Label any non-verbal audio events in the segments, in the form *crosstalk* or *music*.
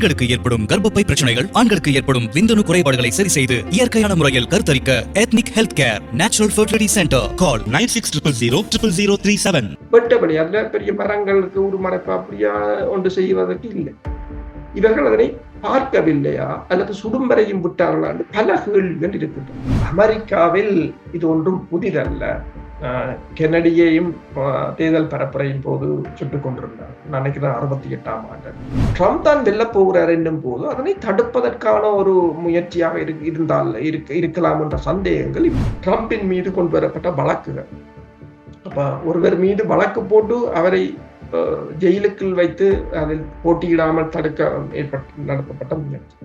பெண்களுக்கு ஏற்படும் கர்ப்பப்பை பிரச்சனைகள் ஆண்களுக்கு ஏற்படும் விந்தணு குறைபாடுகளை சரி செய்து இயற்கையான முறையில் கருத்தரிக்க ethnic health care natural fertility centre call nine six triple zero triple zero three seven வெட்டபடி அதுல பெரிய மரங்களுக்கு உருமறைப்பு அப்படியா ஒன்று செய்வதற்கு இல்லை. இவர்கள் அதனை பார்க்கவில்லையா? அல்லது சுடும்பரையும் விட்டார்களா? பல கேள்விகள் இருக்கின்றன. அமெரிக்காவில் இது ஒன்றும் புதிதல்ல. கென்னடியையும் தேர்தல் பரப்புரையின் போது சுட்டுக் கொண்டிருந்தார். நினைக்கிறேன் அறுபத்தி எட்டாம் ஆண்டு. ட்ரம்ப் தான் வெல்ல போகிறார் என்னும் போது அதனை தடுப்பதற்கான ஒரு முயற்சியாக இரு- இருந்தால் இருக்க இருக்கலாம் என்ற சந்தேகங்கள் ட்ரம்பின் மீது கொண்டு வரப்பட்ட வழக்குகள். அப்ப ஒருவர் மீது வழக்கு போட்டு அவரை ஜெயிலுக்குள் வைத்து அதில் போட்டியிடாமல் தடுக்க ஏற்பட்டு நடத்தப்பட்ட முயற்சி.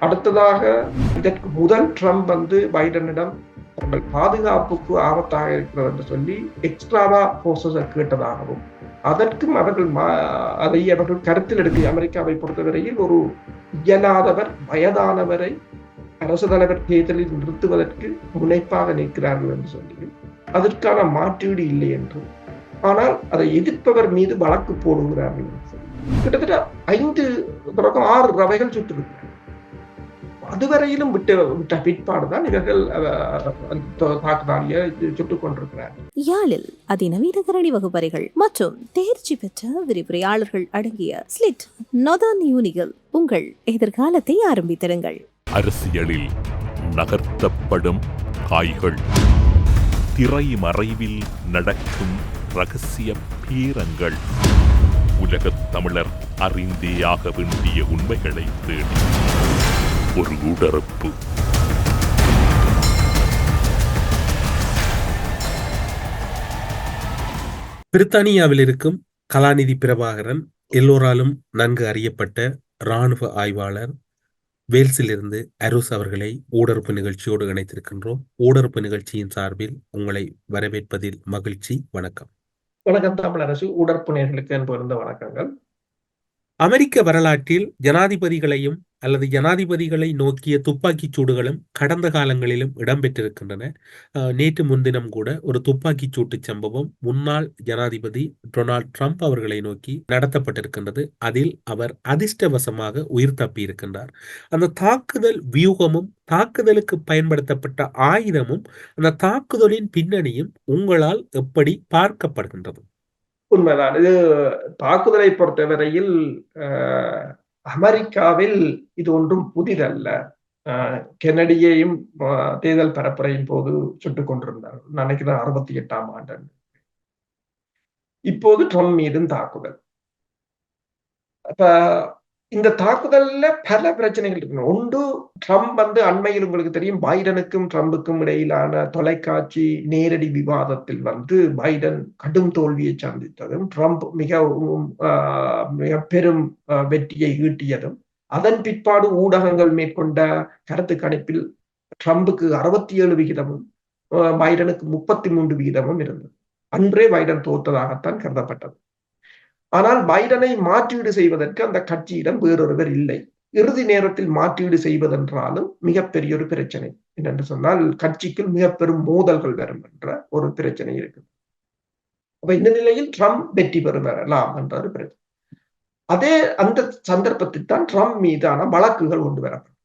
அடுத்ததாக இதற்கு முதல் ட்ரம்ப் வந்து பைடனிடம் தங்கள் பாதுகாப்புக்கு ஆபத்தாக இருக்கிறது என்று சொல்லி எக்ஸ்ட்ராவா போர்சஸை கேட்டதாகவும் அதற்கும் அவர்கள் மா- அதை அவர்கள் கருத்தில் எடுக்க அமெரிக்காவை பொறுத்தவரையில் ஒரு இயலாதவர் வயதானவரை அரசு தலைவர் தேர்தலில் நிறுத்துவதற்கு முனைப்பாக நிற்கிறார்கள் என்று சொல்லி அதற்கான மாற்றீடு இல்லை என்றும் ஆனால் அதை எதிர்ப்பவர் மீது வழக்கு போடுகிறார்கள் என்று கிட்டத்தட்ட ஐந்து தொடக்கம் ஆறு ரவைகள் சுற்றிருக்கு அதுவரையிலும் விட்டு விட்ட பிற்பாடுதான் இவர்கள் தாக்குதாரியை சுட்டுக் கொண்டிருக்கிறார். யாழில் அதிநவீன கரணி வகுப்பறைகள் மற்றும் தேர்ச்சி பெற்ற விரிவுரையாளர்கள் அடங்கிய ஸ்லிட் நொதான் யூனிகள் உங்கள் எதிர்காலத்தை ஆரம்பித்திருங்கள். அரசியலில் நகர்த்தப்படும் காய்கள் திரைமறைவில் நடக்கும் ரகசிய பேரங்கள். உலகத் தமிழர் அறிந்தேயாக வேண்டிய உண்மைகளை தேடி. ஒரு உடறுப்பு பிரித்தானியாவில் இருக்கும் கலாநிதி பிரபாகரன் எல்லோராலும் நன்கு அறியப்பட்ட இராணுவ ஆய்வாளர் வேல்ஸிலிருந்து அருஸ் அவர்களை ஊடறுப்பு நிகழ்ச்சியோடு இணைத்திருக்கின்றோம். ஊடறுப்பு நிகழ்ச்சியின் சார்பில் உங்களை வரவேற்பதில் மகிழ்ச்சி. வணக்கம். வணக்கம் தமிழரசு. உடற்பு நேர்களுக்கு என்பது இருந்த வணக்கங்கள். அமெரிக்க வரலாற்றில் ஜனாதிபதிகளையும் அல்லது ஜனாதிபதிகளை நோக்கிய துப்பாக்கிச் சூடுகளும் கடந்த காலங்களிலும் இடம்பெற்றிருக்கின்றன. நேற்று முன்தினம் கூட ஒரு துப்பாக்கிச் சூட்டு சம்பவம் முன்னாள் ஜனாதிபதி டொனால்ட் ட்ரம்ப் அவர்களை நோக்கி நடத்தப்பட்டிருக்கின்றது. அதில் அவர் அதிர்ஷ்டவசமாக உயிர் தப்பியிருக்கின்றார். அந்த தாக்குதல் வியூகமும் தாக்குதலுக்கு பயன்படுத்தப்பட்ட ஆயுதமும் அந்த தாக்குதலின் பின்னணியும் உங்களால் எப்படி பார்க்கப்படுகின்றது? உண்மைதான். இது தாக்குதலை பொறுத்தவரையில் அமெரிக்காவில் இது ஒன்றும் புதிதல்ல. அஹ், கென்னடியையும் அஹ், தேர்தல் பரப்புரையின் போது சுட்டுக் கொண்டிருந்தார். நினைக்கிறேன் அறுபத்தி எட்டாம் ஆண்டு. இப்போது ட்ரம்ப் மீதும் தாக்குதல். அப்ப இந்த தாக்குதல்ல பல பிரச்சனைகள் இருக்கு ஒன்று ட்ரம்ப் வந்து அண்மையில் உங்களுக்கு தெரியும் பைடனுக்கும் ட்ரம்புக்கும் இடையிலான தொலைக்காட்சி நேரடி விவாதத்தில் வந்து பைடன் கடும் தோல்வியை சந்தித்ததும் ட்ரம்ப் மிகவும் ஆஹ், மிக பெரும் வெற்றியை ஈட்டியதும் அதன் பிற்பாடு ஊடகங்கள் மேற்கொண்ட கருத்து கணிப்பில் ட்ரம்புக்கு அறுபத்தி ஏழு விகிதமும் பைடனுக்கு முப்பத்தி மூன்று விகிதமும் இருந்தது. அன்றே பைடன் தோற்றதாகத்தான் கருதப்பட்டது. ஆனால் பைடனை மாற்றீடு செய்வதற்கு அந்த கட்சியிடம் வேறொருவர் இல்லை. இறுதி நேரத்தில் மாற்றீடு செய்வதென்றாலும் மிகப்பெரிய ஒரு பிரச்சனை. என்னென்று சொன்னால் கட்சிக்குள் மிக பெரும் மோதல்கள் வரும் என்ற ஒரு பிரச்சனை இருக்கு அப்ப இந்த நிலையில் ட்ரம்ப் வெற்றி பெறும் வரலாம் என்ற ஒரு பிரச்சனை. அதே அந்த சந்தர்ப்பத்தில் தான் ட்ரம்ப் மீதான வழக்குகள் கொண்டு வரப்படும்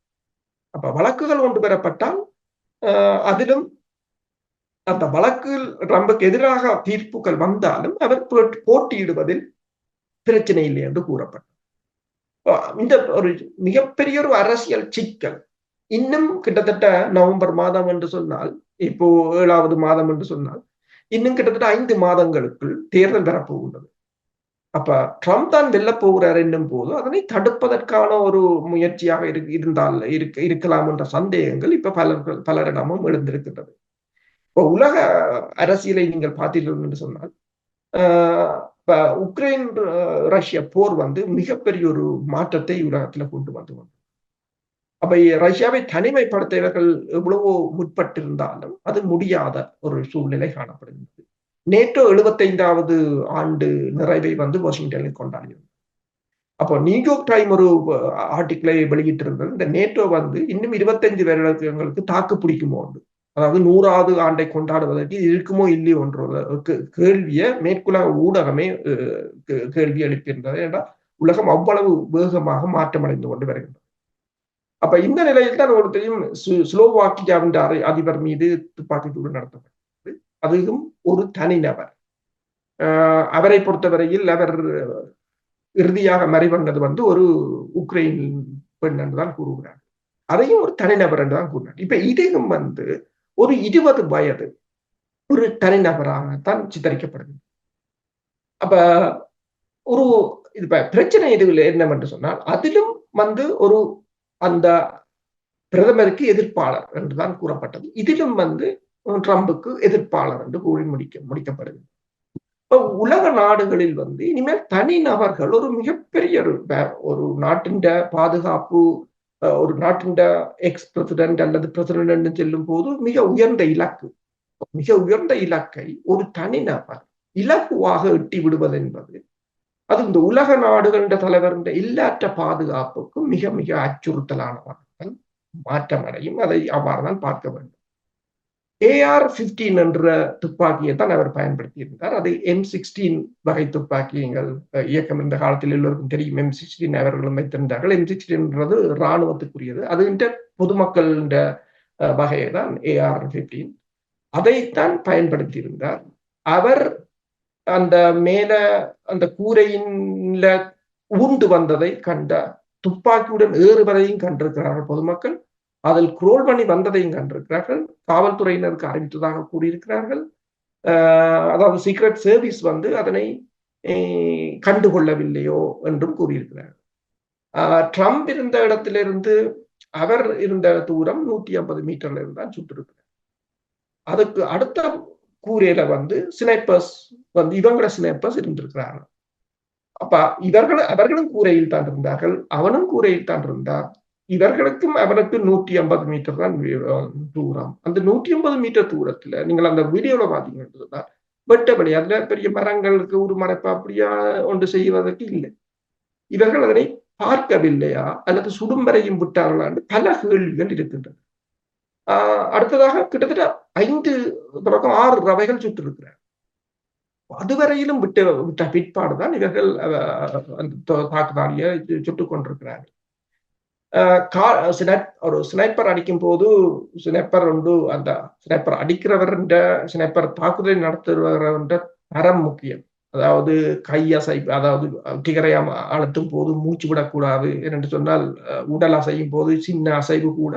அப்ப வழக்குகள் கொண்டு வரப்பட்டால் ஆஹ், அதிலும் அந்த வழக்கில் ட்ரம்புக்கு எதிராக தீர்ப்புகள் வந்தாலும் அவர் போட்- போட்டியிடுவதில் பிரச்சனை இல்லை என்று கூறப்பட்டது. இந்த ஒரு மிகப்பெரிய ஒரு அரசியல் சிக்கல். இன்னும் கிட்டத்தட்ட நவம்பர் மாதம் என்று சொன்னால் இப்போ ஏழாவது மாதம் என்று சொன்னால் இன்னும் கிட்டத்தட்ட ஐந்து மாதங்களுக்குள் தேர்தல் வரப்போகின்றது. அப்ப ட்ரம்ப் தான் வெல்ல போகிறார் என்னும் போது அதனை தடுப்பதற்கான ஒரு முயற்சியாக இரு- இருந்தால் இருக்க இருக்கலாம் என்ற சந்தேகங்கள் இப்ப பலர்கள் பலரிடமும் எழுந்திருக்கின்றது. இப்போ உலக அரசியலை நீங்கள் பார்த்தீர்கள் என்று சொன்னால் ஆஹ் இப்போ உக்ரைன் ரஷ்ய போர் வந்து மிகப்பெரிய ஒரு மாற்றத்தை உலகத்தில் கொண்டு வந்து அப்ப ரஷ்யாவை தனிமைப்படுத்த இவர்கள் எவ்வளவோ முற்பட்டிருந்தாலும் அது முடியாத ஒரு சூழ்நிலை காணப்படுகிறது நேட்டோ எழுபத்தைந்தாவது ஆண்டு நிறைவை வந்து வாஷிங்டனில் கொண்டாடினது அப்போ நியூயோர்க் டைம் ஒரு ஆர்டிக்கிளை வெளியிட்டிருந்தது. இந்த நேட்டோ வந்து இன்னும் இருபத்தஞ்சு வருடங்களுக்கு தாக்கு பிடிக்குமோ என்று. அதாவது நூறாவது ஆண்டை கொண்டாடுவதற்கு இது இருக்குமோ இல்லையோ என்ற கேள்வியை மேற்குலக ஊடகமே கே- கேள்வி எழுப்பியிருந்தது. ஏன்னா உலகம் அவ்வளவு வேகமாக மாற்றமடைந்து கொண்டு வருகின்றது. அப்ப இந்த நிலையில் தான் ஒரு தெரியும் ஸ்லோவாக்கியாவின் அதிபர் மீது துப்பாக்கிச்சூடு நடத்தப்பட்டது. அதுவும் ஒரு தனிநபர் அவரை பொறுத்தவரையில் அவர் இறுதியாக மறைவந்தது வந்து ஒரு உக்ரைன் பெண் என்றுதான் கூறுகிறார் அதையும் ஒரு தனிநபர் என்றுதான் கூறினார் இப்ப இதையும் வந்து ஒரு இருபது வயது ஒரு தனிநபராக தான் சித்தரிக்கப்படுது அப்ப ஒரு இது பிரச்சனை இதுல என்னவென்று சொன்னால் அதிலும் வந்து ஒரு அந்த பிரதமருக்கு எதிர்ப்பாளர் என்றுதான் கூறப்பட்டது. இதிலும் வந்து ட்ரம்புக்கு எதிர்ப்பாளர் என்று கூறி முடிக்க முடிக்கப்படுது உலக நாடுகளில் வந்து இனிமேல் தனி நபர்கள் ஒரு மிகப்பெரிய ஒரு ஒரு நாட்டின் பாதுகாப்பு ஒரு நாட்டின் எக்ஸ் பிரசிடென்ட் அல்லது பிரசிடென்ட் செல்லும் போது மிக உயர்ந்த இலக்கு. மிக உயர்ந்த இலக்கை ஒரு தனிநபர் இலக்குவாக எட்டி விடுவது என்பது அது இந்த உலக நாடுகளின் தலைவர் இல்லாற்ற பாதுகாப்புக்கும் மிக மிக அச்சுறுத்தலானவர்கள் மாற்றமடையும். அதை அவ்வாறுதான் பார்க்க வேண்டும். ஏஆர் பிப்டீன் என்ற துப்பாக்கியை தான் அவர் பயன்படுத்தி இருந்தார் அது எம் சிக்ஸ்டீன் வகை துப்பாக்கி எங்கள் இயக்கம் இந்த காலத்தில் எல்லோருக்கும் தெரியும். எம் சிக்ஸ்டீன் அவர்களும் வைத்திருந்தார்கள். எம் சிக்ஸ்டீன்ன்றது இராணுவத்துக்குரியது. அது பொதுமக்களின் வகையை தான் ஏஆர் பிப்டீன் அதைத்தான் பயன்படுத்தி இருந்தார் அவர் அந்த மேல அந்த கூரையின்ல ஊண்டு வந்ததை கண்ட துப்பாக்கியுடன் ஏறுவதையும் கண்டிருக்கிறார்கள் பொதுமக்கள். அதில் குரோல் பண்ணி வந்ததையும் கண்டிருக்கிறார்கள். காவல்துறையினருக்கு அறிவித்ததாக கூறியிருக்கிறார்கள். அதாவது சீக்ரெட் சர்வீஸ் வந்து அதனை கண்டுகொள்ளவில்லையோ என்றும் கூறியிருக்கிறார்கள். ட்ரம்ப் இருந்த இடத்திலிருந்து அவர் இருந்த தூரம் நூத்தி ஐம்பது மீட்டர்ல இருந்தான் சுட்டிருக்கிறார் அதுக்கு அடுத்த கூரையில வந்து சினைப்பர்ஸ் வந்து இவங்கள சினைப்பர்ஸ் இருந்திருக்கிறார்கள். அப்ப இவர்கள் அவர்களும் கூரையில் தான் இருந்தார்கள். அவனும் கூரையில் தான் இருந்தார் இவர்களுக்கும் அவனுக்கு நூற்றி ஐம்பது மீட்டர் தான் தூரம். அந்த நூற்றி ஐம்பது மீட்டர் தூரத்துல நீங்கள் அந்த வீடியோல பாத்தீங்கன்னா வெட்டபடி அதுல பெரிய மரங்களுக்கு ஒரு மரப்பா அப்படியா ஒன்று செய்வதற்கு இல்லை. இவர்கள் அதனை பார்க்கவில்லையா? அல்லது சுடும்பரையும் விட்டார்களா என்று பல கேள்விகள் இருக்கின்றன. ஆஹ் அடுத்ததாக கிட்டத்தட்ட ஐந்து பக்கம் ஆறு ரவைகள் சுட்டு அதுவரையிலும் விட்ட விட்ட பிற்பாடுதான் இவர்கள் அந்த தாக்குதாரியை சுட்டுக் கொண்டிருக்கிறார்கள். ஒரு ஸ்னைப்பர் அடிக்கும் போது ஸ்னைப்பர் உண்டு அந்த ஸ்னைப்பர் அடிக்கிறவர் ஸ்னைப்பர் தாக்குதலை நடத்துகிறவன்ற தரம் முக்கியம். அதாவது கையசை அதாவது டிகரை அழுத்தும் போது மூச்சு விடக்கூடாது என்று சொன்னால் உடல் அசையும் போது சின்ன அசைவு கூட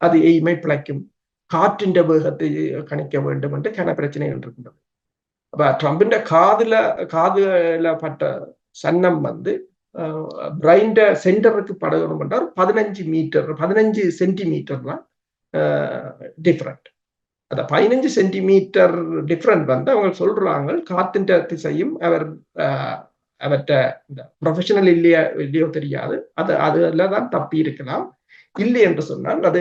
அது எய்மை பிழைக்கும். காற்றின் வேகத்தை கணிக்க வேண்டும் என்று கன பிரச்சனைகள் இருக்கின்றது. அப்ப ட்ரம்பின் காதுல காதுல பட்ட சன்னம் வந்து பிரைண்ட சென்டருக்கு படகணும் என்றால் பதினஞ்சு மீட்டர் பதினஞ்சு சென்டிமீட்டர் தான் டிஃப்ரெண்ட் அந்த பதினஞ்சு சென்டிமீட்டர் டிஃப்ரெண்ட் வந்து அவங்க சொல்றாங்க காத்தின் திசையும் அவர் அவர்கிட்ட இந்த ப்ரொஃபஷனல் இல்லையா இல்லையோ தெரியாது. அது அதுல தான் தப்பி இருக்கலாம். இல்லை என்று சொன்னால் அது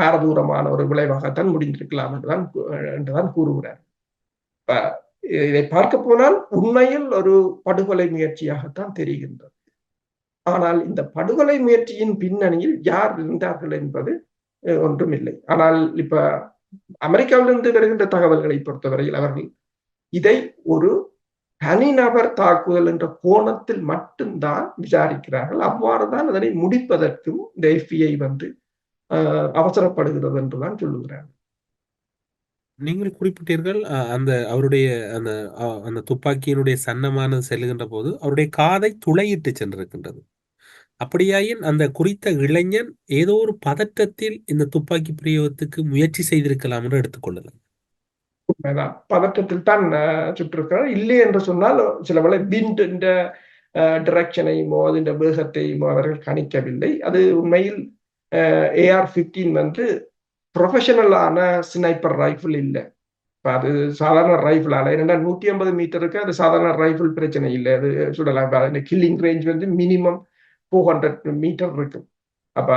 பாரதூரமான ஒரு விளைவாகத்தான் முடிந்திருக்கலாம் என்றுதான் என்றுதான் கூறுகிறார். இதை பார்க்க போனால் உண்மையில் ஒரு படுகொலை முயற்சியாகத்தான் தெரிகின்றது. ஆனால் இந்த படுகொலை முயற்சியின் பின்னணியில் யார் இருந்தார்கள் என்பது ஒன்றும் இல்லை ஆனால் இப்ப அமெரிக்காவிலிருந்து வருகின்ற தகவல்களை பொறுத்தவரையில் அவர்கள் இதை ஒரு தனிநபர் தாக்குதல் என்ற கோணத்தில் மட்டும்தான் விசாரிக்கிறார்கள். அவ்வாறுதான் அதனை முடிப்பதற்கும் இந்த எஃபிஐ வந்து அவசரப்படுகிறது என்றுதான் சொல்லுகிறார்கள். நீங்கள் குறிப்பிட்டீர்கள் அந்த அவருடைய அந்த அந்த துப்பாக்கியினுடைய சன்னமானது செல்லுகின்ற போது அவருடைய காதை துளையிட்டு சென்றிருக்கின்றது. அப்படியாயின் அந்த குறித்த இளைஞன் ஏதோ ஒரு பதற்றத்தில் இந்த துப்பாக்கி பிரயோகத்துக்கு முயற்சி செய்திருக்கலாம் என்று எடுத்துக்கொள்ளலாம் உண்மைதான். பதற்றத்தில் தான் சுற்றிருக்கிறார். இல்லை என்று சொன்னால் சில வேளை விண்ட் டிரெக்ஷனையுமோ அதன் வேகத்தையுமோ அவர்கள் கணிக்கவில்லை. அது உண்மையில் ஏஆர் பிப்டீன் வந்து ப்ரொஃபஷனலான ஸ்னைப்பர் ரைஃபிள் இல்லை. இப்போ அது சாதாரண ரைஃபிள் ஆலை ஏன்னா நூற்றி ஐம்பது மீட்டருக்கு அது சாதாரண ரைஃபிள் பிரச்சனை இல்லை. அது சுடலாம். அது கில்லிங் ரேஞ்ச் வந்து மினிமம் டூ ஹண்ட்ரட் மீட்டர் இருக்கும். அப்ப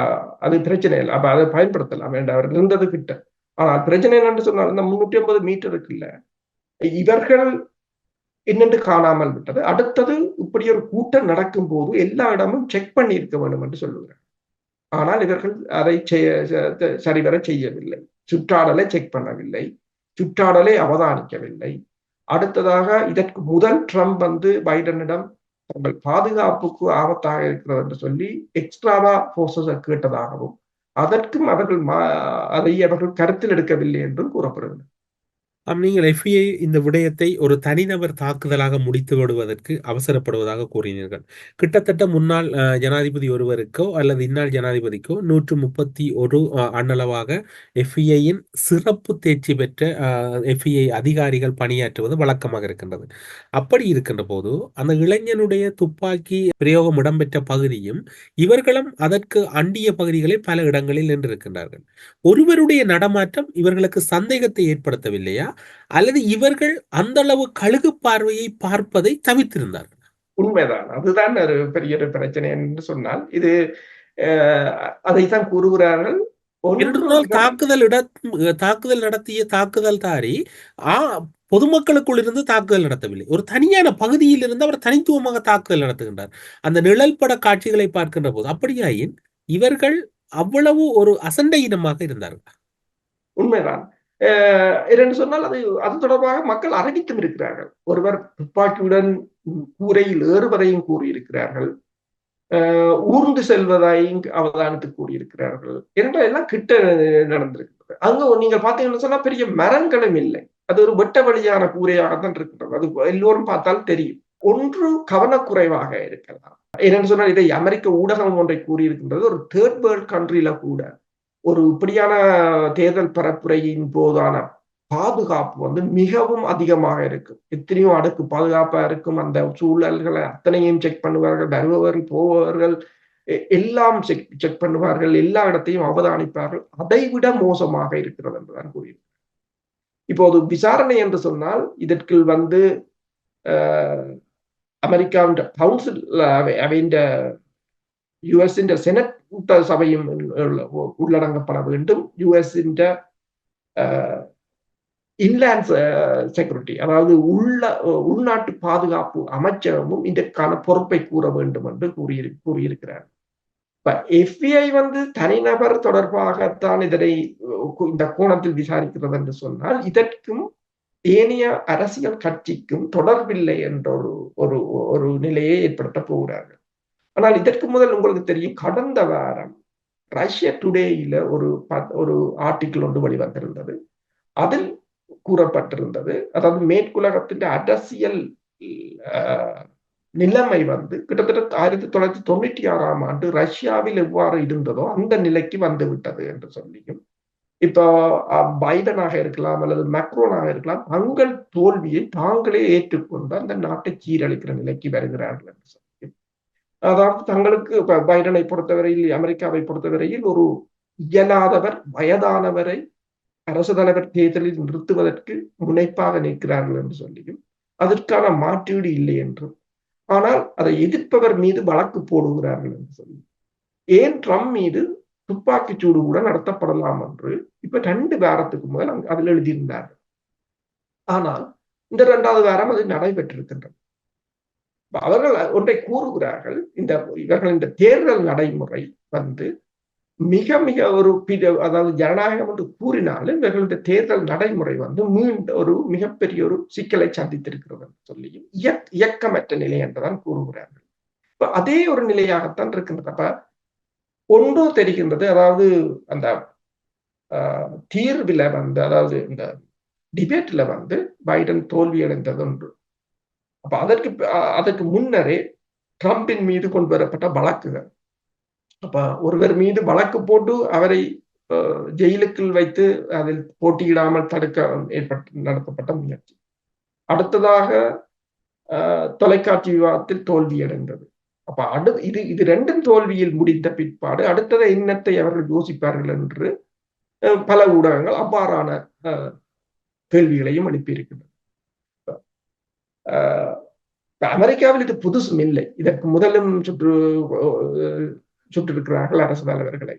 அது பிரச்சனை இல்லை. அப்ப அதை பயன்படுத்தலாம். வேண்டாம் அவர் இருந்தது கிட்ட. ஆனால் பிரச்சனை என்னன்னு சொன்னால் இந்த முன்னூற்றி ஐம்பது மீட்டர் இருக்குல்ல இவர்கள் என்னென்று காணாமல் விட்டது. அடுத்தது இப்படி ஒரு கூட்டம் நடக்கும் போது எல்லா இடமும் செக் பண்ணி இருக்க வேண்டும் என்று சொல்லுகிறார். ஆனால் இவர்கள் அதை செய்ய சரிவர செய்யவில்லை. சுற்றாடலை செக் பண்ணவில்லை. சுற்றாடலை அவதானிக்கவில்லை. அடுத்ததாக இதற்கு முதல் ட்ரம்ப் வந்து பைடனிடம் தங்கள் பாதுகாப்புக்கு ஆபத்தாக இருக்கிறது என்று சொல்லி எக்ஸ்ட்ராவா போர்சஸை கேட்டதாகவும் அதற்கும் அவர்கள் மா- அதை அவர்கள் கருத்தில் எடுக்கவில்லை என்றும் கூறப்படுகிறது. நீங்கள் எஃபிஐ இந்த விடயத்தை ஒரு தனிநபர் தாக்குதலாக முடித்து விடுவதற்கு அவசரப்படுவதாக கூறினீர்கள். கிட்டத்தட்ட முன்னாள் அஹ், ஜனாதிபதி ஒருவருக்கோ அல்லது இந்நாள் ஜனாதிபதிக்கோ நூற்று முப்பத்தி ஒரு அண்ணளவாக எஃபிஐயின் சிறப்பு தேர்ச்சி பெற்ற எஃபிஐ அதிகாரிகள் பணியாற்றுவது வழக்கமாக இருக்கின்றது. அப்படி இருக்கின்ற போது அந்த இளைஞனுடைய துப்பாக்கி பிரயோகம் இடம்பெற்ற பகுதியும் இவர்களும் அதற்கு அண்டிய பகுதிகளில் பல இடங்களில் நின்றிருக்கின்றார்கள். ஒருவருடைய நடமாட்டம் இவர்களுக்கு சந்தேகத்தை ஏற்படுத்தவில்லையா? அல்லது இவர்கள் அந்த அளவு கழுகு பார்வையை பார்ப்பதை தவிர்த்திருந்தார்கள். உண்மைதான். அதுதான் ஒரு பெரிய ஒரு பிரச்சனை என்று சொன்னால் இது அதைத்தான் கூறுகிறார்கள். தாக்குதல் இட தாக்குதல் நடத்திய தாக்குதல்தாரி ஆ பொதுமக்களுக்குள் இருந்து தாக்குதல் நடத்தவில்லை. ஒரு தனியான பகுதியில் இருந்து அவர் தனித்துவமாக தாக்குதல் நடத்துகின்றார். அந்த நிழல்பட காட்சிகளை பார்க்கின்ற போது அப்படியாயின் இவர்கள் அவ்வளவு ஒரு அசண்டை இனமாக இருந்தார்கள். உண்மைதான். என்று சொன்னால் அது அது தொடர்பாக மக்கள் அறிவித்தும் இருக்கிறார்கள். ஒருவர் துப்பாக்கியுடன் கூரையில் ஏறுவதையும் கூறியிருக்கிறார்கள். ஊர்ந்து செல்வதையும் அவதானித்து கூறியிருக்கிறார்கள். என்றால் எல்லாம் கிட்ட நடந்திருக்கிறது. அங்க நீங்கள் பார்த்தீங்கன்னு சொன்னா பெரிய மரங்களும் இல்லை. அது ஒரு வெட்ட வழியான கூரையாகத்தான் இருக்கின்றது. அது எல்லோரும் பார்த்தால் தெரியும். ஒன்று கவனக்குறைவாக இருக்கலாம். என்னன்னு சொன்னால் இதை அமெரிக்க ஊடகம் ஒன்றை கூறியிருக்கின்றது. ஒரு தேர்ட் வேர்ல்ட் கண்ட்ரில கூட ஒரு இப்படியான தேர்தல் பரப்புரையின் போதான பாதுகாப்பு வந்து மிகவும் அதிகமாக இருக்கும் எத்தனையோ அடுக்கு பாதுகாப்பா இருக்கும். அந்த சூழல்களை அத்தனையும் செக் பண்ணுவார்கள். வருபவர்கள் போபவர்கள் எல்லாம் செக் செக் பண்ணுவார்கள். எல்லா இடத்தையும் அவதானிப்பார்கள். அதைவிட மோசமாக இருக்கிறது என்றுதான் கூறியிருக்கிறார் இப்போது விசாரணை என்று சொன்னால் இதற்கு வந்து அமெரிக்காவின் கவுன்சில் அவையின் யுஎஸ்ഇன் செனட் கூட்ட சபையும் உள்ளடங்கப்பட வேண்டும் யுஎஸ்இன் இன்லேண்ட் செக்யூரிட்டி அதாவது உள்ள உள்நாட்டு பாதுகாப்பு அமைச்சகமும் இதற்கான பொறுப்பை கூற வேண்டும் என்று கூறியிரு கூறியிருக்கிறார் இப்ப எஃபிஐ வந்து தனிநபர் தொடர்பாகத்தான் இதனை இந்த கோணத்தில் விசாரிக்கிறது என்று சொன்னால் இதற்கும் ஏனைய அரசியல் கட்சிக்கும் தொடர்பில்லை என்ற ஒரு ஒரு ஒரு நிலையை ஏற்படுத்த போகிறார்கள் ஆனால் இதற்கு முதல் உங்களுக்கு தெரியும் கடந்த வாரம் ரஷ்ய டுடேயில ஒரு ஒரு ஆர்டிக்கிள் ஒன்று வெளிவந்திருந்தது. அதில் கூறப்பட்டிருந்தது அதாவது மேற்குலகத்தின் அரசியல் நிலைமை வந்து கிட்டத்தட்ட ஆயிரத்தி தொள்ளாயிரத்தி தொண்ணூற்றி ஆறாம் ஆண்டு ரஷ்யாவில் எவ்வாறு இருந்ததோ அந்த நிலைக்கு வந்து விட்டது என்று சொல்லியும் இப்போ பைடனாக இருக்கலாம் அல்லது மெக்ரோனாக இருக்கலாம் தங்கள் தோல்வியை தாங்களே ஏற்றுக்கொண்டு அந்த நாட்டை சீரழிக்கிற நிலைக்கு வருகிறார்கள் என்று அதாவது தங்களுக்கு பைடனை பொறுத்தவரையில் அமெரிக்காவை பொறுத்தவரையில் ஒரு இயலாதவர் வயதானவரை அரசு தலைவர் தேர்தலில் நிறுத்துவதற்கு முனைப்பாக நிற்கிறார்கள் என்று சொல்லியும் அதற்கான மாற்றீடு இல்லை என்றும் ஆனால் அதை எதிர்ப்பவர் மீது வழக்கு போடுகிறார்கள் என்று சொல்லி ஏன் ட்ரம்ப் மீது துப்பாக்கிச் சூடு கூட நடத்தப்படலாம் என்று இப்ப ரெண்டு வாரத்துக்கு முதல் அங்க அதில் எழுதியிருந்தார்கள். ஆனால் இந்த இரண்டாவது வாரம் அது நடைபெற்றிருக்கின்றது. அவர்கள் ஒன்றை கூறுகிறார்கள் இந்த இவர்கள் இந்த தேர்தல் நடைமுறை வந்து மிக மிக ஒரு பிர- அதாவது ஜனநாயகம் என்று கூறினாலும் இவர்களுடைய தேர்தல் நடைமுறை வந்து மீண்டும் ஒரு மிகப்பெரிய ஒரு சிக்கலை சந்தித்திருக்கிறது என்று சொல்லியும் இயக் இயக்கமற்ற நிலை என்றுதான் கூறுகிறார்கள். இப்ப அதே ஒரு நிலையாகத்தான் இருக்கின்றது. அப்ப ஒன்றோ தெரிகின்றது அதாவது அந்த ஆஹ், தீர்வில வந்து அதாவது இந்த டிபேட்ல வந்து பைடன் தோல்வி அடைந்தது ஒன்று. அப்ப அதற்கு அதற்கு முன்னரே ட்ரம்பின் மீது கொண்டு வரப்பட்ட வழக்குகள். அப்ப ஒருவர் மீது வழக்கு போட்டு அவரை ஜெயிலுக்குள் வைத்து அதில் போட்டியிடாமல் தடுக்க ஏற்பட்டு நடத்தப்பட்ட முயற்சி. அடுத்ததாக தொலைக்காட்சி விவாதத்தில் தோல்வியடைந்தது அப்ப அடு இது இது ரெண்டும் தோல்வியில் முடிந்த பிற்பாடு அடுத்ததை இன்னத்தை அவர்கள் யோசிப்பார்கள் என்று அஹ், பல ஊடகங்கள் அவ்வாறான அஹ், கேள்விகளையும் எழுப்பியிருக்கின்றன. அமெரிக்காவில் இது புதுசும் இல்லை. இதற்கு முதலும் சுற்று சுற்றிருக்கிறார்கள் அரசு தலைவர்களை.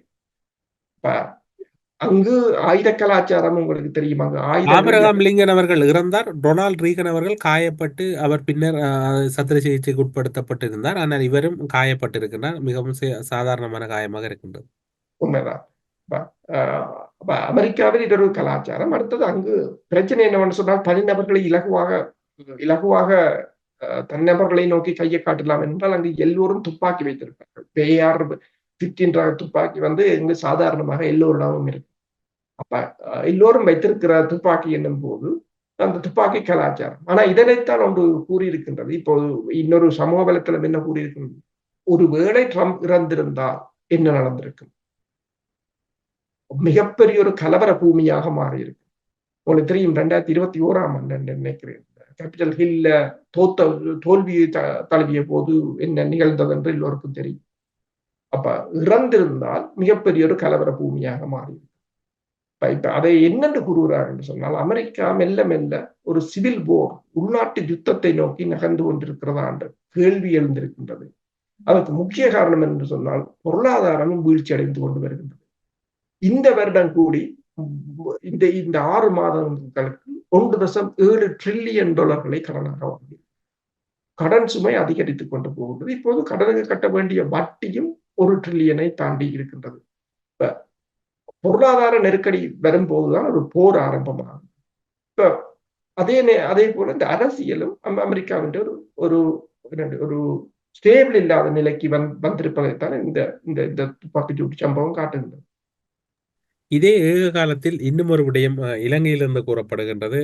அங்கு ஆயுத கலாச்சாரம் உங்களுக்கு தெரியும்? அங்கு ஆபிரகாம் லிங்கன் அவர்கள் இறந்தார். டொனால்ட் ரீகன் அவர்கள் காயப்பட்டு அவர் பின்னர் சத்திர சிகிச்சைக்கு உட்படுத்தப்பட்டிருந்தார். ஆனால் இவரும் காயப்பட்டிருக்கிறார். மிகவும் சாதாரணமான காயமாக இருக்கின்றது. உண்மைதான். அமெரிக்காவில் இது ஒரு கலாச்சாரம். அடுத்தது அங்கு பிரச்சனை என்னவென்று சொன்னால் தனிநபர்களை இலகுவாக இலகுவாக தன்னபர்களை நோக்கி கையை காட்டலாம் என்றால் அங்கு எல்லோரும் துப்பாக்கி வைத்திருப்பார்கள். பேயார் பிப்டீன் துப்பாக்கி வந்து இங்கு சாதாரணமாக எல்லோரிடமும் இருக்கு. அப்ப எல்லோரும் வைத்திருக்கிற துப்பாக்கி என்னும் போது அந்த துப்பாக்கி கலாச்சாரம். ஆனா இதனைத்தான் ஒன்று கூறியிருக்கின்றது. இப்போ இன்னொரு சமூக வலைத்தளம் என்ன கூறியிருக்கின்றது? ஒருவேளை ட்ரம்ப் இறந்திருந்தால் என்ன நடந்திருக்கும்? மிகப்பெரிய ஒரு கலவர பூமியாக மாறியிருக்கும். உங்களுக்கு தெரியும் ரெண்டாயிரத்தி இருபத்தி ஓராம் ஆண்டு நினைக்கிறேன். கேபிட்டல் ஹில்ல uh, தோத்த தோல்வியை த தழுவிய போது என்ன நிகழ்ந்தது என்று எல்லோருக்கும் தெரியும். அப்ப இறந்திருந்தால் மிகப்பெரிய ஒரு கலவர பூமியாக மாறி இப்ப இப்ப அதை என்னென்று கூறுகிறார் என்று சொன்னால் அமெரிக்கா மெல்ல மெல்ல ஒரு சிவில் போர் உள்நாட்டு யுத்தத்தை நோக்கி நகர்ந்து கொண்டிருக்கிறதா என்ற கேள்வி எழுந்திருக்கின்றது. அதற்கு முக்கிய காரணம் என்று சொன்னால் பொருளாதாரமும் வீழ்ச்சி அடைந்து கொண்டு வருகின்றது. இந்த வருடம் கூடி உம், இந்த இந்த ஆறு மாதங்களுக்கு ஒன்று தசம் ஏழு ட்ரில்லியன் டாலர்களை கடனாக வாங்கி கடன் சுமை அதிகரித்துக் கொண்டு போகின்றது. இப்போது கடனுக்கு கட்ட வேண்டிய வட்டியும் ஒரு ட்ரில்லியனை தாண்டி இருக்கின்றது. இப்ப பொருளாதார நெருக்கடி வரும்போதுதான் ஒரு போர் ஆரம்பமாகும். இப்ப அதே நே- அதே போல இந்த அரசியலும் அமெரிக்காவின் ஒரு ஒரு ஒரு ஸ்டேபிள் இல்லாத நிலைக்கு வந் வந்திருப்பதைத்தான் இந்த இந்த இந்த துப்பாக்கிச்சூட்டு சம்பவம் காட்டுகின்றது. இதே ஏக காலத்தில் இன்னும் ஒரு விடயம் இலங்கையிலிருந்து கூறப்படுகின்றது.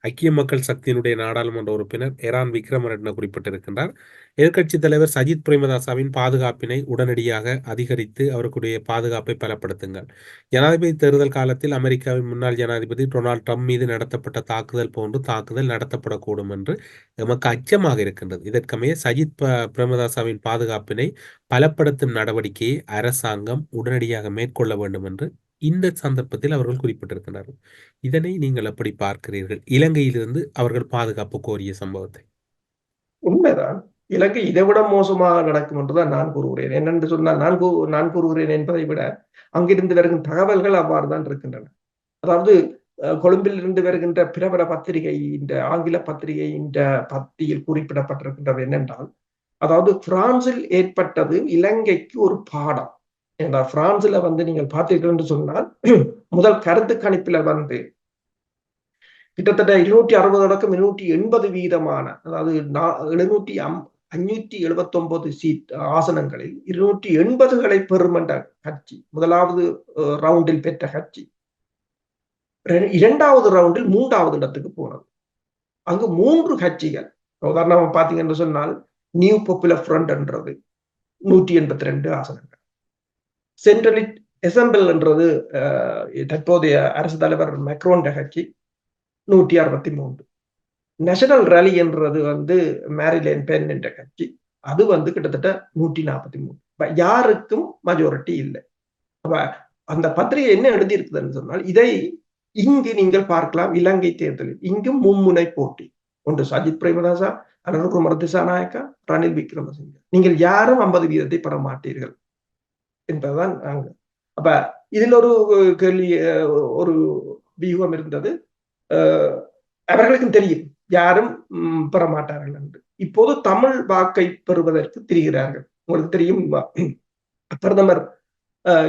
ஐக்கிய மக்கள் சக்தியினுடைய நாடாளுமன்ற உறுப்பினர் எரான் விக்ரமரட்ன குறிப்பிட்டிருக்கின்றார். எதிர்க்கட்சித் தலைவர் சஜித் பிரேமதாசாவின் பாதுகாப்பினை உடனடியாக அதிகரித்து அவருக்குடைய பாதுகாப்பை பலப்படுத்துங்கள். ஜனாதிபதி தேர்தல் காலத்தில் அமெரிக்காவின் முன்னாள் ஜனாதிபதி டொனால்ட் ட்ரம்ப் மீது நடத்தப்பட்ட தாக்குதல் போன்று தாக்குதல் நடத்தப்படக்கூடும் என்று எமக்கு அச்சமாக இருக்கின்றது. இதற்கமைய சஜித் ப- பிரேமதாசாவின் பாதுகாப்பினை பலப்படுத்தும் நடவடிக்கையை அரசாங்கம் உடனடியாக மேற்கொள்ள வேண்டும் என்று இந்த சந்தர்ப்பத்தில் அவர்கள் குறிப்பிட்டிருக்கிறார்கள் இதனை நீங்கள் எப்படி பார்க்கிறீர்கள். இலங்கையிலிருந்து அவர்கள் பாதுகாப்பு கோரிய சம்பவத்தை. உண்மைதான். இலங்கை இதை விட மோசமாக நடக்கும் என்றுதான் நான் கூறுகிறேன். என்னென்று சொன்னால் நான் நான் கூறுகிறேன் என்பதை விட அங்கிருந்து வருகின்ற தகவல்கள் அவ்வாறு தான் இருக்கின்றன. அதாவது அஹ், கொழும்பில் இருந்து வருகின்ற பிரபல பத்திரிகை இந்த ஆங்கில பத்திரிகை இந்த பத்தியில் குறிப்பிடப்பட்டிருக்கின்றது என்னென்றால் அதாவது பிரான்சில் ஏற்பட்டது இலங்கைக்கு ஒரு பாடம். என்றால் பிரான்ஸ்ல வந்து நீங்கள் பார்த்தீர்கள் என்று சொன்னால் *clears throat* முதல் கருத்து கணிப்பில வந்து கிட்டத்தட்ட இருநூற்றி அறுபது தொடக்கம் இருநூற்றி எண்பது வீதமான அதாவது எழுநூற்றி அம் அஞ்சூற்றி எழுபத்தி ஒன்பது சீட் ஆசனங்களில் இருநூற்றி எண்பதுகளை பெறும் என்ற கட்சி முதலாவது ரவுண்டில் பெற்ற கட்சி. ரெ- இரண்டாவது ரவுண்டில் மூன்றாவது இடத்துக்கு போனது. அங்கு மூன்று கட்சிகள் உதாரணமாக பார்த்தீங்கன்னு சொன்னால் நியூ பாப்புலர் ஃப்ரண்ட் என்றது நூற்றி எண்பத்தி ரெண்டு ஆசனங்கள். சென்ட்ரலிட் எசம்பிள் என்றது தற்போதைய அரசு தலைவர் மெக்ரோன் கட்சி நூற்றி அறுபத்தி மூன்று. நேஷனல் ரேலி என்றது வந்து மேரிலேன் பென் என்ற கட்சி அது வந்து கிட்டத்தட்ட நூற்றி நாற்பத்தி மூணு யாருக்கும் மெஜாரிட்டி இல்லை. அப்ப அந்த பத்திரிகை என்ன எழுதியிருக்குதுன்னு சொன்னால் இதை இங்கு நீங்கள் பார்க்கலாம் இலங்கை தேர்தலில். இங்கும் மும்முனை போட்டி. ஒன்று சஜித் பிரேமதாசா அனுர்குமார் திசாநாயக்கா ரணில் விக்ரமசிங்க. நீங்கள் யாரும் ஐம்பது வீதத்தை பெற மாட்டீர்கள். என்பதுதான் நாங்கள் அப்ப இதில் ஒரு கேள்வி ஒரு வியூகம் இருந்தது. அவர்களுக்கும் தெரியும். யாரும் பெற மாட்டார்கள் என்று. இப்போது தமிழ் வாக்கை பெறுவதற்கு திரிகிறார்கள். உங்களுக்கு தெரியும் பிரதமர்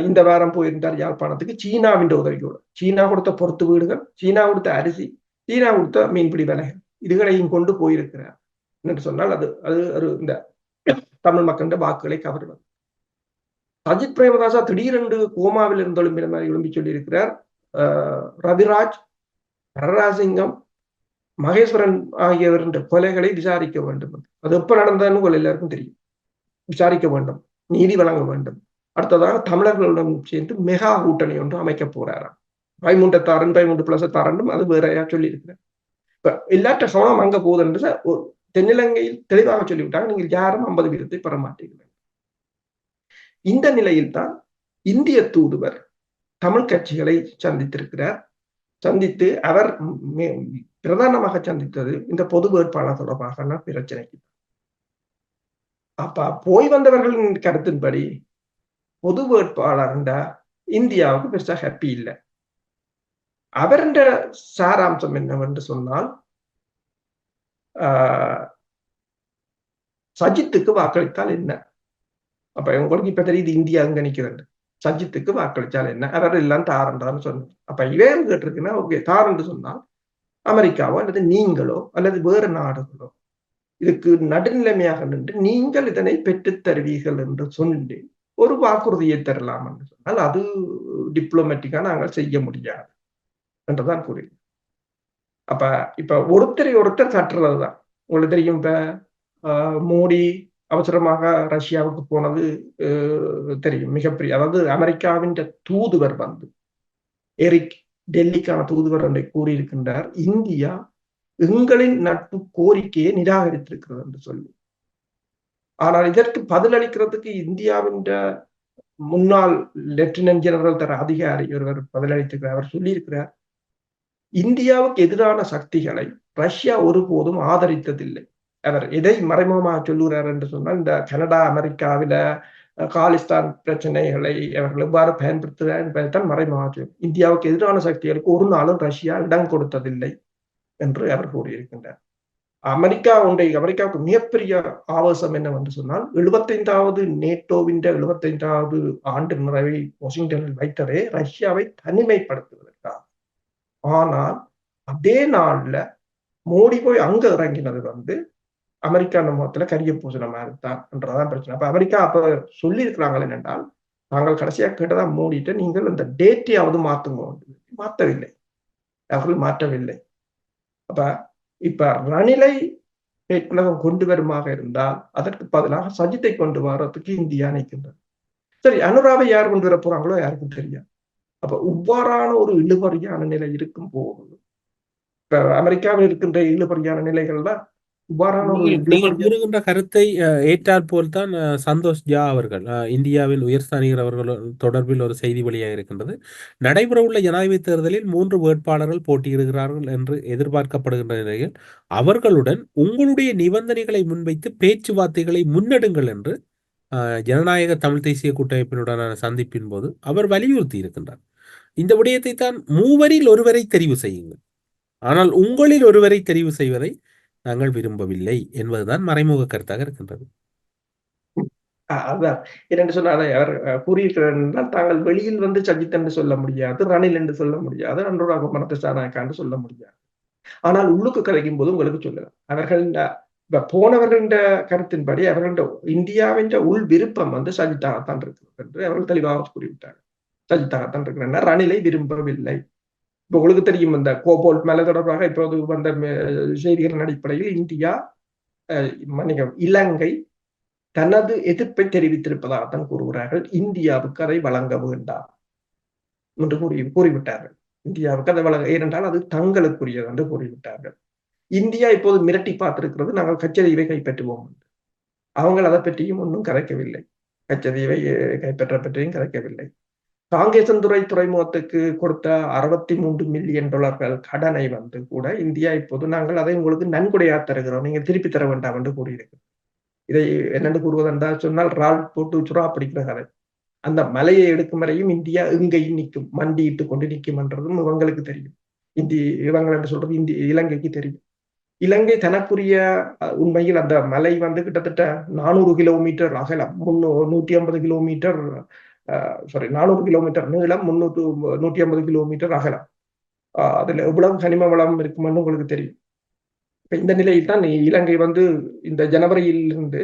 இந்த வாரம் போயிருந்தார் யாழ்ப்பாணத்துக்கு சீனாவின் உதவியோடு. சீனா கொடுத்த பொறுத்து வீடுகள் சீனா கொடுத்த அரிசி சீனா கொடுத்த மீன்பிடி விலைகள் இதுகளையும் கொண்டு போயிருக்கிறார். என்று சொன்னால் அது அது ஒரு இந்த தமிழ் மக்களின் வாக்குகளை கவர்வது. சஜித் பிரேமதாசா திடீரென்று கோமாவில் இருந்து எழும்பின எழும்பி சொல்லியிருக்கிறார். அஹ், ரவிராஜ் வரராசிங்கம் மகேஸ்வரன் ஆகியவரின் கொலைகளை விசாரிக்க வேண்டும். அது எப்ப நடந்ததுன்னு உங்கள் எல்லாருக்கும் தெரியும். விசாரிக்க வேண்டும். நீதி வழங்க வேண்டும். அடுத்ததாக தமிழர்களுடன் சேர்ந்து மெகா கூட்டணி ஒன்று அமைக்க போறாராம். பைமுண்டத்தாரன் பைமுண்டு பிளஸ் தாரண்டும் அது வேறையா சொல்லியிருக்கிறார். இப்ப எல்லாற்ற கவனம் அங்க போகுதுன்னு தென்னிலங்கையில் தெளிவாக சொல்லிவிட்டாங்க. நீங்கள் யாரும் ஐம்பது வீதத்தை பெற மாட்டீங்க இந்த நிலையில்தான் இந்திய தூதுவர் தமிழ் கட்சிகளை சந்தித்திருக்கிறார். சந்தித்து அவர் பிரதானமாக சந்தித்தது இந்த பொது வேட்பாளர் தொடர்பான பிரச்சனைக்கு. அப்ப போய் வந்தவர்களின் கருத்தின்படி பொது வேட்பாளர்ண்டா இந்தியாவுக்கு பெருசா ஹாப்பி இல்லை. அவருடைய சாராம்சம் என்னவென்று சொன்னால் ஆஹ், சஜித்துக்கு வாக்களித்தால் என்ன? அப்ப உங்களுக்கு இப்ப தெரியுது இந்தியா அங்க நிக்கிறது சஜித்துக்கு வாக்களிச்சால் என்ன அதாவது எல்லாம் தாரண்டான்னு சொன்னோம் அப்ப இவன் கேட்டிருக்குன்னா ஓகே தாரண்டு சொன்னால் அமெரிக்காவோ அல்லது நீங்களோ அல்லது வேறு நாடுகளோ இதுக்கு நடுநிலைமையாக நின்று நீங்கள் இதனை பெற்றுத் தருவீர்கள் என்று சொல்லி ஒரு வாக்குறுதியை தரலாம் என்று சொன்னால் அது டிப்ளமேட்டிக்கா நாங்கள் செய்ய முடியாது என்றுதான் கூறி அப்ப இப்ப ஒருத்தரை ஒருத்தர் தட்டுறதுதான் உங்களுக்கு தெரியும் இப்ப ஆஹ், மோடி அவசரமாக ரஷ்யாவுக்கு போனது தெரியும். மிகப்பெரிய அதாவது அமெரிக்காவின் தூதுவர் வந்து எரிக் டெல்லிக்கான தூதுவர் என்று கூறியிருக்கின்றார். இந்தியா எங்களின் நட்பு கோரிக்கையை நிராகரித்திருக்கிறது என்று சொல்லி. ஆனால் இதற்கு பதிலளிக்கிறதுக்கு இந்தியாவின் முன்னாள் லெப்டினன்ட் ஜெனரல் தர அதிகாரி ஒருவர் பதிலளித்திருக்கிறார். அவர் சொல்லியிருக்கிறார் இந்தியாவுக்கு எதிரான சக்திகளை ரஷ்யா ஒருபோதும் ஆதரித்ததில்லை. அவர் எதை மறைமுகமாக சொல்லுகிறார் என்று சொன்னால் இந்த கனடா அமெரிக்காவில காலிஸ்தான் பிரச்சனைகளை அவர்கள் எவ்வாறு பயன்படுத்துகிறார் என்பதைத்தான் மறைமுகமாக சொல்லும். இந்தியாவுக்கு எதிரான சக்திகளுக்கு ஒரு நாளும் ரஷ்யா இடம் கொடுத்ததில்லை என்று அவர் கூறியிருக்கின்றார். அமெரிக்கா ஒன்றை அமெரிக்காவுக்கு மிகப்பெரிய ஆவேசம் என்னவென்று சொன்னால் எழுபத்தைந்தாவது நேட்டோவின் எழுபத்தைந்தாவது ஆண்டு நிறைவை வாஷிங்டனில் வைத்ததே ரஷ்யாவை தனிமைப்படுத்துவதற்காக. ஆனால் அதே நாள்ல மோடி போய் அங்க இறங்கினது வந்து அமெரிக்கா முகத்துல கரிய பூசின மாதிரி தான்ன்றதான் பிரச்சனை. அப்ப அமெரிக்கா அப்ப சொல்லியிருக்கிறாங்க என்னென்றால் நாங்கள் கடைசியா கேட்டதா மூடிட்டு நீங்கள் அந்த டேட்டையாவது மாத்துங்க. மாத்தவில்லை. அவர்கள் மாற்றவில்லை. அப்ப இப்ப ரணிலை உலகம் கொண்டு வருமாக இருந்தால் அதற்கு பதிலாக சஜித்தை கொண்டு வர்றதுக்கு இந்தியா நிற்கின்றது சரி அனுராவை யார் கொண்டு வர போறாங்களோ யாருக்கும் தெரியாது. அப்ப இவ்வாறான ஒரு இழுபறியான நிலை இருக்கும் போது இப்ப அமெரிக்காவில் இருக்கின்ற இழுபறியான நிலைகள்லாம் நீங்கள் கூறுகின்ற கருத்தை அஹ், ஏற்றாற் போல்தான் சந்தோஷ் ஜா அவர்கள் இந்தியாவின் உயர்ஸ்தானிகர் அவர்கள் தொடர்பில் ஒரு செய்தி வெளியாக இருக்கின்றது. நடைபெறவுள்ள ஜனாதிபதி தேர்தலில் மூன்று வேட்பாளர்கள் போட்டியிடுகிறார்கள் என்று எதிர்பார்க்கப்படுகின்ற நிலையில் அவர்களுடன் உங்களுடைய நிபந்தனைகளை முன்வைத்து பேச்சுவார்த்தைகளை முன்னெடுங்கள் என்று ஜனநாயக தமிழ் தேசிய கூட்டமைப்பினுடனான சந்திப்பின் போது அவர் வலியுறுத்தி இருக்கின்றார். இந்த விடயத்தை தான் மூவரில் ஒருவரை தெரிவு செய்யுங்கள். ஆனால் உங்களில் ஒருவரை தெரிவு செய்வதை நாங்கள் விரும்பவில்லை என்பதுதான் மறைமுக கருத்தாக இருக்கின்றது. அதான். என்னென்று சொன்னார் அவர் கூறியிருக்கிறார் என்றால் தாங்கள் வெளியில் வந்து சஜித் என்று சொல்ல முடியாது ரணில் என்று சொல்ல முடியாது அனுராக மனத்து என்று சொல்ல முடியாது. ஆனால் உள்ளுக்கு கதைக்கும் போது உங்களுக்கு சொல்லலாம் அவர்கள் இப்ப போனவர்களின் கருத்தின்படி அவர்கள இந்தியாவின் உள் விருப்பம் வந்து சஜித்தாகத்தான் இருக்கிறது என்று அவர்கள் தெளிவாக கூறிவிட்டார்கள். சஜித்தாகத்தான் இருக்கிறார். ரணிலை விரும்பவில்லை. இப்ப உங்களுக்கு தெரியும் இந்த கோபோல் மேல தொடர்பாக இப்போது வந்த செய்திகளின் அடிப்படையில் இந்தியா அஹ், இலங்கை தனது எதிர்ப்பை தெரிவித்திருப்பதாகத்தான் கூறுகிறார்கள். இந்தியாவுக்கு அதை வழங்க வேண்டாம் என்று கூறி கூறிவிட்டார்கள். இந்தியாவுக்கு அதை வழங்க ஏனென்றால் அது தங்களுக்குரியது என்று கூறிவிட்டார்கள். இந்தியா இப்போது மிரட்டி பார்த்திருக்கிறது. நாங்கள் கச்சதீவை கைப்பற்றுவோம் என்று. அவங்க அதை பற்றியும் ஒன்றும் கரைக்கவில்லை கச்சதீவை கைப்பற்ற பற்றியும் கரைக்கவில்லை காங்கேசன்துறை துறைமுகத்துக்கு கொடுத்த அறுபத்தி மூன்று மில்லியன் டாலர்கள் கடனை வந்து கூட இந்தியா இப்போது நாங்கள் அதை உங்களுக்கு நன்கொடையா தருகிறோம். நீங்க திருப்பி தர வேண்டாம் என்று கூறியிருக்கு இதை என்னென்று கூறுவதென்றால் சொன்னால் ரால் போட்டு சுறா பிடிக்கிற கதை அந்த மலையை எடுக்கும் வரையும் இந்தியா எங்கேயும் நிற்கும் மண்டியிட்டு கொண்டு நிற்கும் என்றதும் இவங்களுக்கு தெரியும். இந்தி இவங்க என்று சொல்றது இந்தி இலங்கைக்கு தெரியும். இலங்கை தனக்குரிய அஹ், உண்மையில் அந்த மலை வந்து கிட்டத்தட்ட நானூறு கிலோமீட்டர் அகலம் முன்னூ நூற்றி ஐம்பது கிலோமீட்டர் சாரி நானூறு கிலோமீட்டர் நீளம் முன்னூற்று நூற்றி ஐம்பது கிலோமீட்டர் அகலம். அதில் அதுல எவ்வளவு கனிம வளம் இருக்குமென்னு உங்களுக்கு தெரியும். இப்போ இந்த நிலையில் தான் இலங்கை வந்து இந்த ஜனவரியிலிருந்து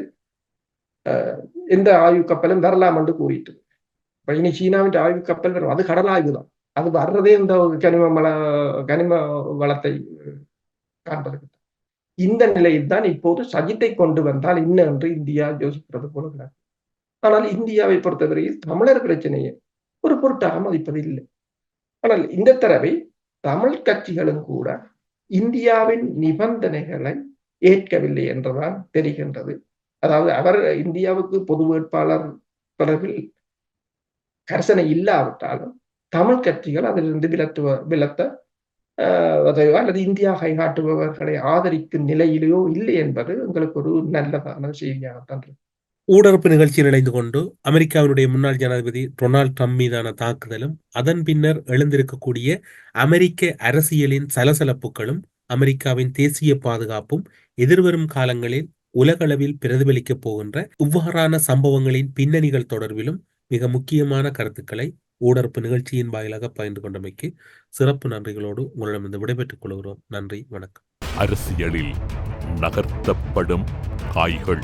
எந்த ஆய்வு கப்பலும் வரலாம் என்று கூறிட்டு. இப்போ இனி சீனாவின் ஆய்வு கப்பல் வரும். அது கடல் ஆய்வு தான். அது வர்றதே இந்த கனிம மல கனிம வளத்தை காண்பதற்கு. இந்த நிலையில் தான் இப்போது சஜித்தை கொண்டு வந்தால் என்ன என்று இந்தியா யோசிக்கிறது போல ஆனால் இந்தியாவை பொறுத்தவரையில் தமிழர் பிரச்சனையை ஒரு பொருட்டாக மதிப்பதில்லை. ஆனால் இந்த தடவை தமிழ் கட்சிகளும் கூட இந்தியாவின் நிபந்தனைகளை ஏற்கவில்லை என்றுதான் தெரிகின்றது. அதாவது அவர் இந்தியாவுக்கு பொது வேட்பாளர் தொடர்பில் கரிசனை இல்லாவிட்டாலும் தமிழ் கட்சிகள் அதிலிருந்து விலத்துவ விலத்த அல்லது இந்தியா கைகாட்டுபவர்களை ஆதரிக்கும் நிலையிலேயோ இல்லை என்பது உங்களுக்கு ஒரு நல்லதான செய்தியாகத்தான் இருக்கு. ஊடரப்பு நிகழ்ச்சியில் இணைந்து கொண்டு அமெரிக்காவினுடைய முன்னாள் ஜனாதிபதி டொனால்ட் ட்ரம்ப் மீதான தாக்குதலும் அதன் பின்னர் எழுந்திருக்கக்கூடிய அமெரிக்க அரசியலின் சலசலப்புகளும் அமெரிக்காவின் தேசிய பாதுகாப்பும் எதிர்வரும் காலங்களில் உலகளவில் பிரதிபலிக்கப் போகின்ற இவ்வாறான சம்பவங்களின் பின்னணிகள் தொடர்பிலும் மிக முக்கியமான கருத்துக்களை ஊடரப்பு நிகழ்ச்சியின் வாயிலாக பகிர்ந்து கொண்டமைக்கு சிறப்பு நன்றிகளோடு உங்களிடமிருந்து விடைபெற்றுக் கொள்கிறோம். நன்றி வணக்கம். அரசியலில் நகர்த்தப்படும் காய்கள்.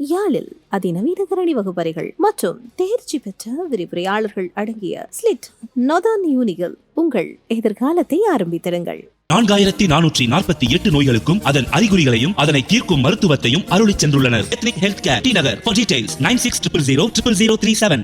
யாழில் அதிநவீன கரணி வகுப்பறைகள் மற்றும் தேர்ச்சி பெற்ற விரிவுரையாளர்கள் அடங்கிய ஸ்லிட் நொதான் யூனிகள் உங்கள் எதிர்காலத்தை ஆரம்பித்திருங்கள் நான்காயிரத்தி நானூற்றி நாற்பத்தி எட்டு நோய்களுக்கும் அதன் அறிகுறிகளையும் அதனை தீர்க்கும் மருத்துவத்தையும் அருளிச் சென்றுள்ளனர். Ethnic health care T Nagar for details nine six triple zero triple zero three seven